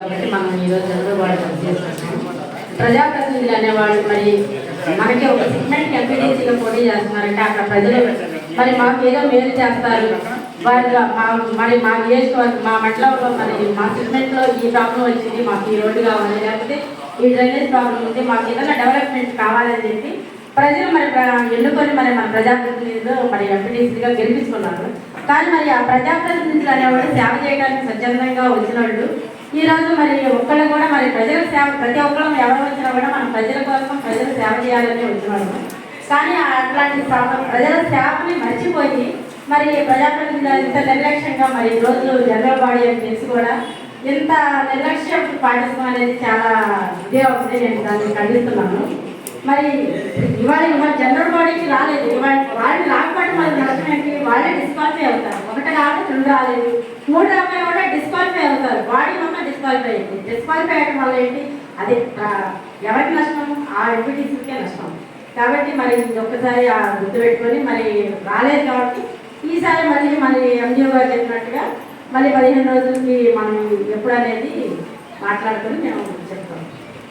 కాబట్టి మనం ఈరోజు అందరూ వాళ్ళు పనిచేస్తున్నాం ప్రజాప్రతినిధులు అనేవాళ్ళు మరి మనకి ఒక సిగ్మెంట్ ఎంపీడీసీలో పోటీ చేస్తున్నారంటే అక్కడ ప్రజలు మరి మాకు ఏదో మేలు చేస్తారు. వారి మా మరి మా నియోజకవర్గం మా మండలంలో మరి మా సిగ్మెంట్లో ఈ ప్రాబ్లం వచ్చింది మాకు ఈ రోడ్డు కావాలి. లేకపోతే ఈ డ్రైనేజ్ ప్రాబ్లం ఉంది మాకు ఏదైనా డెవలప్మెంట్ కావాలని చెప్పి ప్రజలు మరి ఎన్నుకొని మరి మన ప్రజాప్రతినిధులు మరి ఎంపీటీసీగా గెలిపించుకున్నారు. కానీ మరి ఆ ప్రజాప్రతినిధులు అనేవాళ్ళు సేవ చేయడానికి స్వచ్ఛందంగా వచ్చిన వాళ్ళు ఈ రోజు మరి ఒక్కళ్ళు కూడా మరి ప్రజల సేవ ప్రతి ఒక్కరు ఎవరు వచ్చినా కూడా మనం ప్రజల కోసం ప్రజల సేవ చేయాలని వచ్చినాడు కానీ అట్లాంటి ప్రజల సేవని మర్చిపోయి మరి ప్రజాప్రతినిధులు ఇంత నిర్లక్ష్యంగా మరి ఈ రోజు జనరల్ బాడీ అని తెలిసి కూడా ఇంత నిర్లక్ష్యం పాటించడం అనేది చాలా ఇదే అవుతుంది నేను దాన్ని ఖండిస్తున్నాను. మరి ఇవాళ ఇవాళ జనరల్ బాడీకి రాలేదు. ఇవాళ వాళ్ళు రాకపోవడం మరి నష్టం ఏంటి? వాళ్ళే డిస్క్వాలిఫై అవుతారు. ఒకటి రాలేదు రెండు రాలేదు. మూడు రాకపోయి కూడా డిస్క్వాలిఫై అవుతారు బాడీ మొత్తం డిస్క్వాలిఫై డిస్క్వాలిఫై అయ్యడం వల్ల ఏంటి? అది ఎవరికి నష్టం? ఆ ఎంపీటీసీకే నష్టం. కాబట్టి మరి ఒక్కసారి ఆ గుర్తు పెట్టుకొని మరి రాలేదు కాబట్టి ఈసారి మళ్ళీ మరి ఎంజిఓ గారు చెప్పినట్టుగా మళ్ళీ పదిహేను రోజులకి మనం ఎప్పుడు అనేది మాట్లాడుకొని మేము